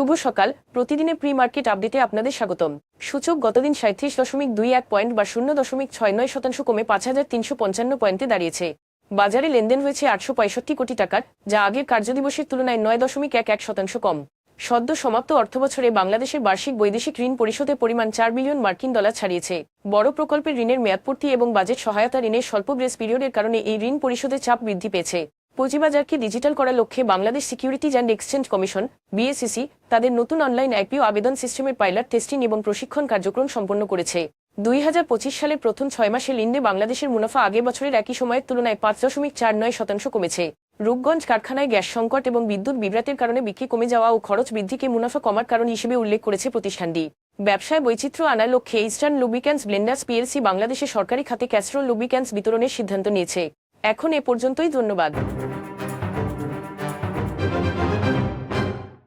শুভ সকাল। প্রতিদিনে pre market আপডেটে আপনাদের স্বাগতম। সূচক গতদিন সাঁত্রিশ দশমিক দুই এক পয়েন্ট বা শূন্য দশমিক ছয় নয় শতাংশ কমে পাঁচ হাজার তিনশো পঞ্চান্ন পয়েন্টে দাঁড়িয়েছে। বাজারে লেনদেন হয়েছে আটশো পঁয়ষট্টি কোটি টাকার, যা আগের কার্যদিবসের তুলনায় নয় দশমিক এক এক শতাংশ কম। সদ্য সমাপ্ত অর্থবছরে বাংলাদেশের বার্ষিক বৈদেশিক ঋণ পরিশোধের পরিমাণ চার বিলিয়ন মার্কিন ডলার ছাড়িয়েছে। বড় প্রকল্পের ঋণের মেয়াদপূর্তি এবং বাজেট সহায়তা ঋণের স্বল্প গ্রেস পিরিয়ডের কারণে এই ঋণ পরিশোধের চাপ বৃদ্ধি পেয়েছে। পুঁজিবাজারকে ডিজিটাল করার লক্ষ্যে Bangladesh securities and exchange commission BSCC তাদের নতুন অনলাইন আইপিও আবেদন সিস্টেমের পাইলট টেস্টিং এবং প্রশিক্ষণ কার্যক্রম সম্পন্ন করেছে। দুই হাজার পঁচিশ সালের প্রথম ছয় মাসে লিন্ডে বাংলাদেশের মুনাফা আগের বছরের একই সময়ের তুলনায় পাঁচ দশমিক চার নয় শতাংশ কমেছে। রূপগঞ্জ কারখানায় গ্যাস সংকট এবং বিদ্যুৎ বিভ্রাটের কারণে বিক্রি কমে যাওয়া ও খরচ বৃদ্ধিকে মুনাফা কমার কারণ হিসেবে উল্লেখ করেছে প্রতিষ্ঠানটি। ব্যবসায় বৈচিত্র্য আনার লক্ষ্যে ইস্টার্ন লুব্রিক্যান্স ব্লেন্ডার্স পিএলসি বাংলাদেশের সরকারি খাতে ক্যাস্ট্রোল লুব্রিক্যান্স বিতরণের সিদ্ধান্ত নিয়েছে। এখন এ পর্যন্তই ধন্যবাদ।